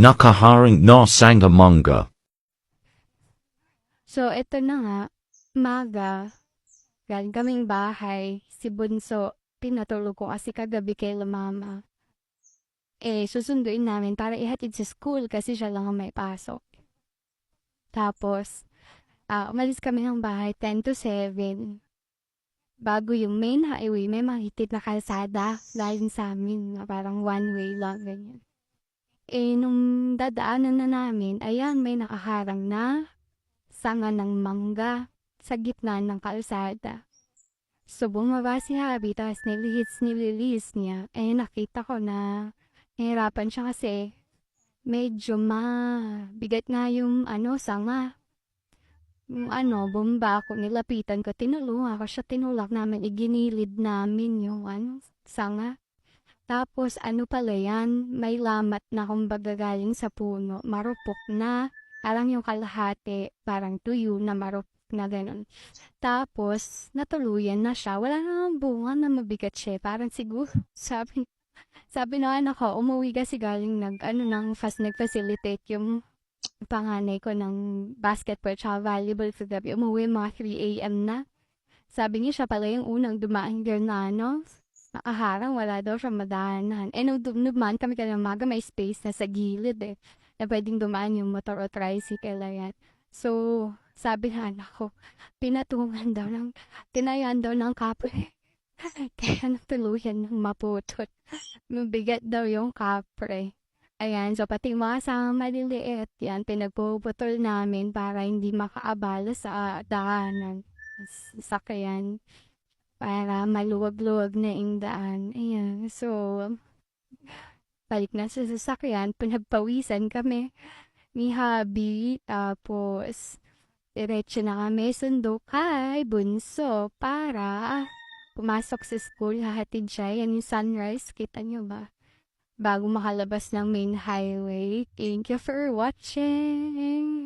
Nakaharing na sangamanga. So, ito na nga, maga, galing kaming bahay, si Bunso, pinatulog ko kasi kagabi kay mama. Eh, susunduin namin para ihatid sa school kasi siya lang ang may pasok. Tapos, ah, umalis kami ng bahay 10 to 7. Bago yung main highway, may mahitid na kalsada galing sa amin, na parang one way lang, ganyan. Eh, nung dadaanan na namin, ayan, may nakaharang na sanga ng mangga sa gitna ng kalsada. So, bumaba si Habi, tapos nilihits nililis niya. Eh, nakita ko na nahirapan siya kasi medyo mabigat nga yung ano, sanga. Yung ano, bomba ako, nilapitan ko, tinulungan ko siya, tinulak namin, iginilid namin yung ano, sanga. Tapos, ano pala yan, may lamat na kumbaga galing sa puno, marupok na, parang yung kalahati, parang tuyo na marupok na ganun. Tapos, natuluyan na siya. Wala namang bunga na mabigat siya. Parang siguro, sabi, sabi na anak ko, umuwi kasi galing nag, ano nang fast nag-facilitate yung panganay ko ng basketball tsaka volleyball sa gabi. Umuwi mga 3 a.m. na. Sabi niya siya pala yung unang dumaan girl na ano, nakaharang, wala daw siya madaanan. Eh, nung dum- dumaan kami kanina umaga, may space na sa gilid eh. Na pwedeng dumaan yung motor o tricycle ayan. So, sabi na anak ko, pinatungan daw ng, tinayan daw ng kapre. Kaya natuluyan ng maputot. Mabigat daw yung kapre. Ayan, so pati mga sa maliliit, yan, pinagpuputol namin para hindi makaabala sa daanan. Sakyan. Para maluwag-luwag na yung daan. Ayan, so, balik na sa sasakyan, pinagpawisan kami ni Habi, tapos, diretso na kami sundo kay Bunso para pumasok sa school, hahatid siya. Yan yung sunrise, kita nyo ba? Bago makalabas ng main highway. Thank you for watching!